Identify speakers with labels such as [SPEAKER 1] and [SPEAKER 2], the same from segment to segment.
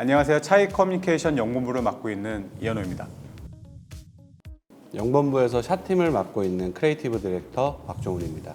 [SPEAKER 1] 안녕하세요. 차이 커뮤니케이션 연구부를 맡고 있는 이현호입니다.
[SPEAKER 2] 영본부에서 샷팀을 맡고 있는 크리에이티브 디렉터 박종훈입니다.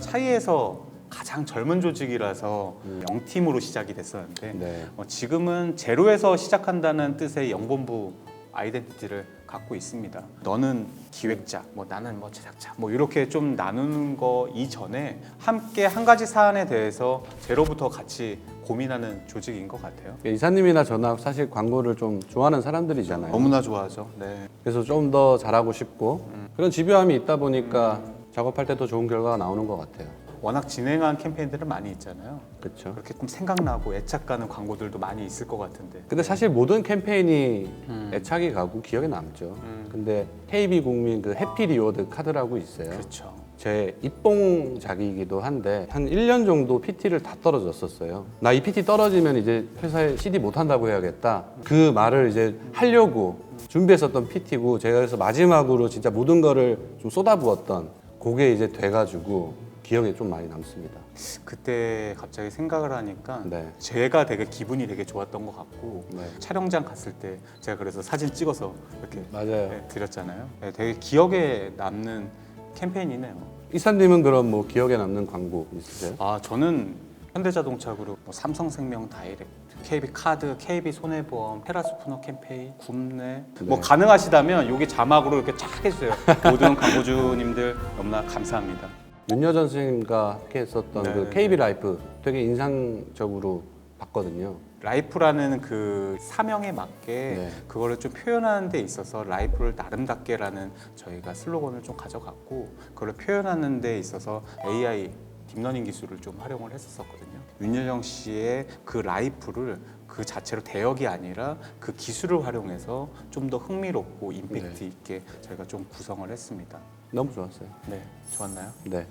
[SPEAKER 1] 차이에서 가장 젊은 조직이라서 영팀으로 시작이 됐었는데
[SPEAKER 2] 네.
[SPEAKER 1] 어, 지금은 제로에서 시작한다는 뜻의 영본부 아이덴티티를 갖고 있습니다. 너는 기획자, 뭐 나는 뭐 제작자, 뭐 이렇게 좀 나누는 거 이전에 함께 한 가지 사안에 대해서 제로부터 같이 고민하는 조직인 것 같아요.
[SPEAKER 2] 이사님이나 저나 사실 광고를 좀 좋아하는 사람들이잖아요.
[SPEAKER 1] 너무나 좋아하죠. 네.
[SPEAKER 2] 그래서 좀 더 잘하고 싶고 그런 집요함이 있다 보니까 작업할 때더 좋은 결과가 나오는 것 같아요.
[SPEAKER 1] 워낙 진행한 캠페인들은 많이 있잖아요.
[SPEAKER 2] 그렇죠.
[SPEAKER 1] 그렇게 좀 생각나고 애착 가는 광고들도 많이 있을 것 같은데.
[SPEAKER 2] 근데 사실 모든 캠페인이
[SPEAKER 1] 음.
[SPEAKER 2] 애착이 가고 기억에 남죠.
[SPEAKER 1] 음.
[SPEAKER 2] 근데 KB 국민 그 해피 리워드 카드라고 있어요.
[SPEAKER 1] 그렇죠.
[SPEAKER 2] 제 입봉작이기도 한데 한 1년 정도 PT를 다 떨어졌었어요. 나 이 PT 떨어지면 이제 회사에 CD 못 한다고 해야겠다. 그 말을 이제 하려고 준비했었던 PT고 제가 그래서 마지막으로 진짜 모든 거를 좀 쏟아부었던 그게 이제 돼가지고 기억에 좀 많이 남습니다.
[SPEAKER 1] 그때 갑자기 생각을 하니까
[SPEAKER 2] 네.
[SPEAKER 1] 제가 되게 기분이 되게 좋았던 것 같고
[SPEAKER 2] 네.
[SPEAKER 1] 촬영장 갔을 때 제가 그래서 사진 찍어서 이렇게
[SPEAKER 2] 맞아요.
[SPEAKER 1] 네, 드렸잖아요. 네, 되게 기억에 남는 캠페인이네요.
[SPEAKER 2] 이사님은 그럼 뭐 기억에 남는 광고 있으세요?
[SPEAKER 1] 아 저는 현대자동차 그룹, 뭐 삼성생명 다이렉트, KB 카드, KB 손해보험, 테라스푸너 캠페인, 굽네. 뭐
[SPEAKER 2] 네.
[SPEAKER 1] 가능하시다면 여기 자막으로 이렇게 쫙 해주세요. 모든 광고주님들 너무나 감사합니다.
[SPEAKER 2] 윤여전 선생님과 함께 했었던
[SPEAKER 1] 네,
[SPEAKER 2] 그
[SPEAKER 1] 네,
[SPEAKER 2] KB 라이프 되게 인상적으로 봤거든요.
[SPEAKER 1] 라이프라는 그 사명에 맞게
[SPEAKER 2] 네.
[SPEAKER 1] 그거를 좀 표현하는 데 있어서 라이프를 나름답게라는 저희가 슬로건을 좀 가져갔고 그걸 표현하는 데 있어서 AI 딥러닝 기술을 좀 활용을 했었거든요. 윤여정 씨의 그 라이프를 그 자체로 대역이 아니라 그 기술을 활용해서 좀 더 흥미롭고 임팩트
[SPEAKER 2] 네.
[SPEAKER 1] 있게 저희가 좀 구성을 했습니다.
[SPEAKER 2] 너무 좋았어요.
[SPEAKER 1] 네, 좋았나요?
[SPEAKER 2] 네.
[SPEAKER 1] 네,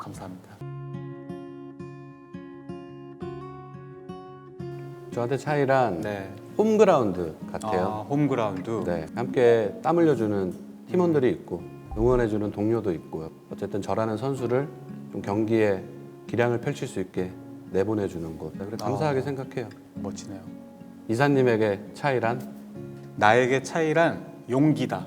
[SPEAKER 1] 감사합니다.
[SPEAKER 2] 저한테 차이란
[SPEAKER 1] 네,
[SPEAKER 2] 홈그라운드 같아요.
[SPEAKER 1] 아, 홈그라운드.
[SPEAKER 2] 네, 함께 땀 흘려주는 팀원들이 있고 응원해주는 동료도 있고요. 어쨌든 저라는 선수를 좀 경기에 기량을 펼칠 수 있게 내보내주는 곳. 그래 감사하게
[SPEAKER 1] 아.
[SPEAKER 2] 생각해요.
[SPEAKER 1] 멋지네요.
[SPEAKER 2] 이사님에게 차이란
[SPEAKER 1] 나에게 차이란 용기다.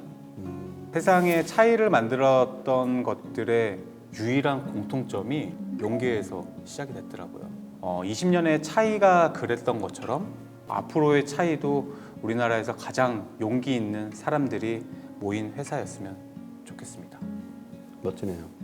[SPEAKER 1] 세상에 차이를 만들었던 것들의 유일한 공통점이 용기에서 시작이 됐더라고요. 어, 20년의 차이가 그랬던 것처럼 앞으로의 차이도 우리나라에서 가장 용기 있는 사람들이 모인 회사였으면 좋겠습니다.
[SPEAKER 2] 멋지네요.